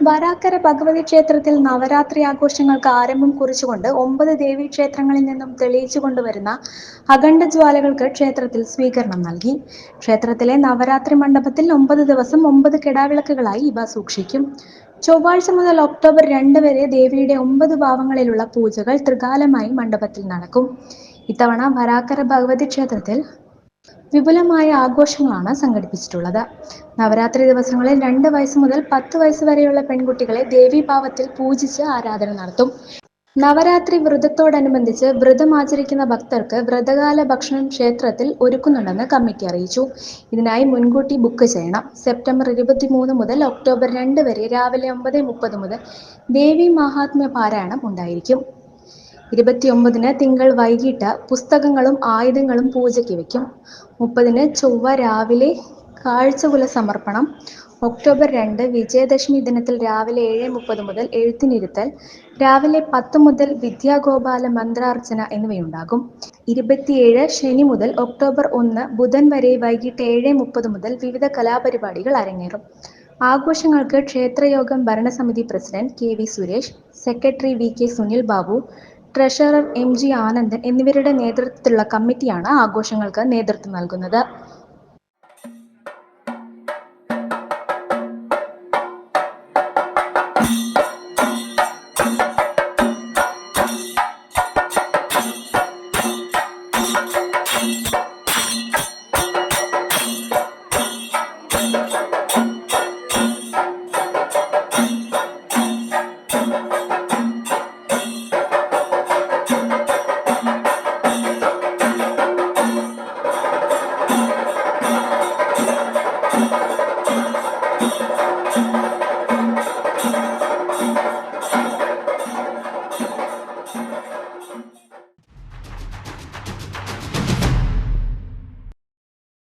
വരാക്കര ഭഗവതി ക്ഷേത്രത്തിൽ നവരാത്രി ആഘോഷങ്ങൾക്ക് ആരംഭം കുറിച്ചുകൊണ്ട് ഒമ്പത് ദേവീക്ഷേത്രങ്ങളിൽ നിന്നും തെളിയിച്ചു കൊണ്ടുവരുന്ന അഖണ്ഡജ്വാലകൾക്ക് ക്ഷേത്രത്തിൽ സ്വീകരണം നൽകി. ക്ഷേത്രത്തിലെ നവരാത്രി മണ്ഡപത്തിൽ ഒമ്പത് ദിവസം ഒമ്പത് കിടാവിളക്കുകളായി ഇവ സൂക്ഷിക്കും. ചൊവ്വാഴ്ച മുതൽ ഒക്ടോബർ രണ്ട് വരെ ദേവിയുടെ ഒമ്പത് ഭാവങ്ങളിലുള്ള പൂജകൾ ത്രികാലമായി മണ്ഡപത്തിൽ നടക്കും. ഇത്തവണ വരാക്കര ഭഗവതി ക്ഷേത്രത്തിൽ വിപുലമായ ആഘോഷങ്ങളാണ് സംഘടിപ്പിച്ചിട്ടുള്ളത്. നവരാത്രി ദിവസങ്ങളിൽ രണ്ട് വയസ്സ് മുതൽ പത്ത് വയസ്സ് വരെയുള്ള പെൺകുട്ടികളെ ദേവീഭാവത്തിൽ പൂജിച്ച് ആരാധന നടത്തും. നവരാത്രി വ്രതത്തോടനുബന്ധിച്ച് വ്രതം ആചരിക്കുന്ന ഭക്തർക്ക് വ്രതകാല ഭക്ഷണം ക്ഷേത്രത്തിൽ ഒരുക്കുന്നുണ്ടെന്ന് കമ്മിറ്റി അറിയിച്ചു. ഇതിനായി മുൻകൂട്ടി ബുക്ക് ചെയ്യണം. സെപ്റ്റംബർ ഇരുപത്തിമൂന്ന് മുതൽ ഒക്ടോബർ രണ്ട് വരെ രാവിലെ ഒമ്പത് മുപ്പത് മുതൽ ദേവി മഹാത്മ്യ പാരായണം ഉണ്ടായിരിക്കും. ഇരുപത്തിയൊമ്പതിന് തിങ്കൾ വൈകിട്ട് പുസ്തകങ്ങളും ആയുധങ്ങളും പൂജയ്ക്ക് വയ്ക്കും. മുപ്പതിന് ചൊവ്വ രാവിലെ കാഴ്ചകുല സമർപ്പണം. ഒക്ടോബർ രണ്ട് വിജയദശമി ദിനത്തിൽ രാവിലെ ഏഴ് മുപ്പത് മുതൽ എഴുത്തിനിരുത്തൽ. രാവിലെ പത്ത് മുതൽ വിദ്യാഗോപാല മന്ത്രാർച്ചന എന്നിവയുണ്ടാകും. ഇരുപത്തിയേഴ് ശനി മുതൽ ഒക്ടോബർ ഒന്ന് ബുധൻ വരെ വൈകിട്ട് ഏഴ് മുപ്പത് മുതൽ വിവിധ കലാപരിപാടികൾ അരങ്ങേറും. ആഘോഷങ്ങൾക്ക് ക്ഷേത്രയോഗം ഭരണസമിതി president K V Suresh secretary V K Sunil Babu treasurer M G Anandan എന്നിവരുടെ നേതൃത്വത്തിലുള്ള കമ്മിറ്റിയാണ് ആഘോഷങ്ങൾക്ക് നേതൃത്വം നൽകുന്നത്.